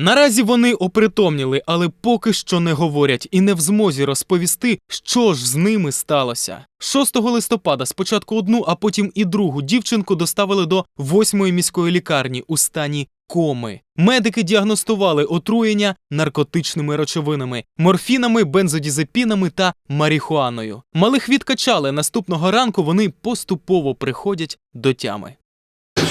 Наразі вони опритомніли, але поки що не говорять і не в змозі розповісти, що ж з ними сталося. 6 листопада спочатку одну, а потім і другу дівчинку доставили до 8-ї міської лікарні у стані коми. Медики діагностували отруєння наркотичними речовинами, морфінами, бензодізепінами та марихуаною. Малих відкачали. Наступного ранку вони поступово приходять до тями.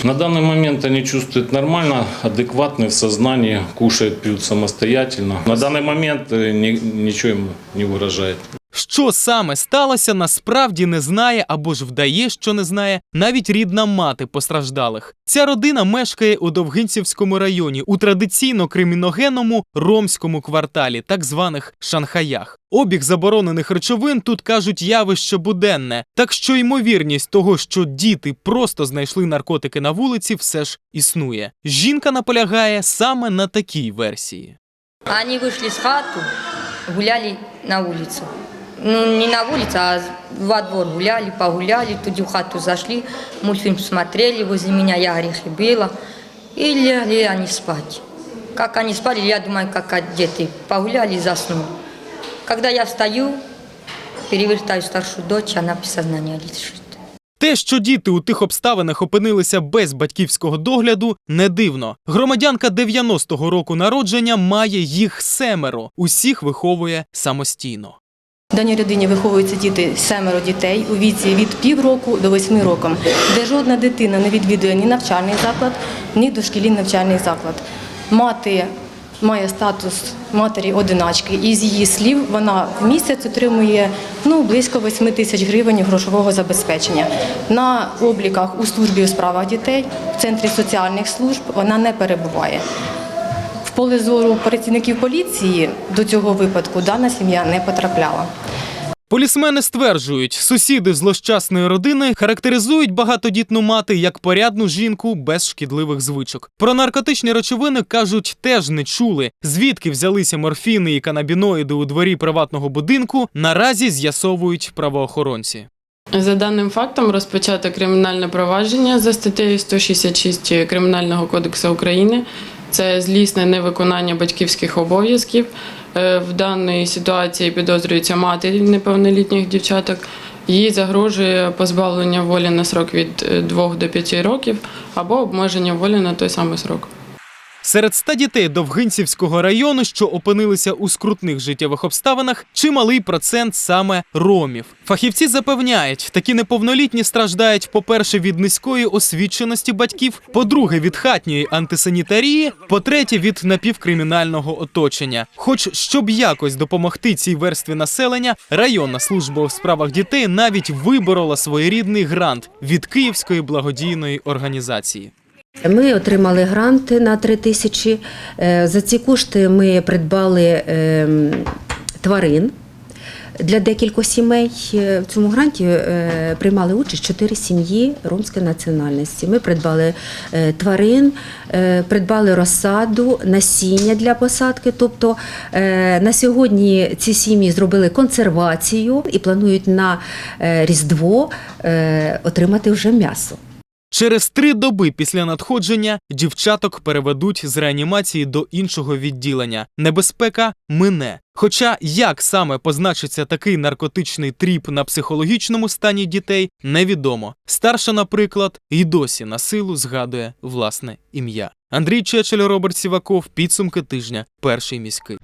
На данный момент они чувствуют нормально, адекватны в сознании, кушают, пьют самостоятельно. На данный момент э, ни- ничего им не выражает. Що саме сталося, насправді не знає або ж вдає, що не знає навіть рідна мати постраждалих. Ця родина мешкає у Довгинцівському районі у традиційно криміногенному ромському кварталі, так званих Шанхаях. Обіг заборонених речовин тут кажуть явище буденне, так що ймовірність того, що діти просто знайшли наркотики на вулиці, все ж існує. Жінка наполягає саме на такій версії. Они вышли с хату, гуляли на улицу. Ну, не на улице, а во двор гуляли, погуляли, туди в хату зашли, мультфильм смотрели, возле меня я орехи била, и легли они спать. Как они спали, я думаю, как одеты. Погуляли и заснули. Когда я встаю, перевертаю старшую дочь, она без сознания лежит. Те, що діти у тих обставинах опинилися без батьківського догляду, не дивно. Громадянка 90-го року народження має їх семеро, усіх виховує самостійно. В даній родині виховуються діти семеро дітей у віці від півроку до восьми років, де жодна дитина не відвідує ні навчальний заклад, ні дошкільний навчальний заклад. Мати має статус матері одиначки, і з її слів вона в місяць отримує ну, близько 8 тисяч гривень грошового забезпечення. На обліках у службі у справах дітей в центрі соціальних служб вона не перебуває. В поле зору працівників поліції до цього випадку дана сім'я не потрапляла. Полісмени стверджують, сусіди злощасної родини характеризують багатодітну мати як порядну жінку без шкідливих звичок. Про наркотичні речовини кажуть, теж не чули. Звідки взялися морфіни і канабіноїди у дворі приватного будинку, наразі з'ясовують правоохоронці. За даним фактом розпочато кримінальне провадження за статтею 166 Кримінального кодексу України. Це злісне невиконання батьківських обов'язків. Е, В даній ситуації підозрюється мати неповнолітніх дівчаток. Їй загрожує позбавлення волі на срок від 2 до 5 років або обмеження волі на той самий срок. Серед ста дітей Довгинцівського району, що опинилися у скрутних життєвих обставинах, чималий процент саме ромів. Фахівці запевняють, такі неповнолітні страждають, по-перше, від низької освіченості батьків, по-друге, від хатньої антисанітарії, по-третє, від напівкримінального оточення. Хоч щоб якось допомогти цій верстві населення, районна служба у справах дітей навіть виборола своєрідний грант від Київської благодійної організації. Ми отримали грант на 3 тисячі. Е, За ці кошти ми придбали ем, тварин для декількох сімей. Е, В цьому гранті е, приймали участь чотири сім'ї ромської національності. Ми придбали тварин, придбали розсаду, насіння для посадки. Тобто на сьогодні ці сім'ї зробили консервацію і планують на Різдво отримати вже м'ясо. Через три доби після надходження дівчаток переведуть з реанімації до іншого відділення. Небезпека мине. Хоча як саме позначиться такий наркотичний тріп на психологічному стані дітей, невідомо. Старша, наприклад, і досі на силу згадує власне ім'я. Андрій Чечель, Роберт Сіваков, підсумки тижня, перший міський.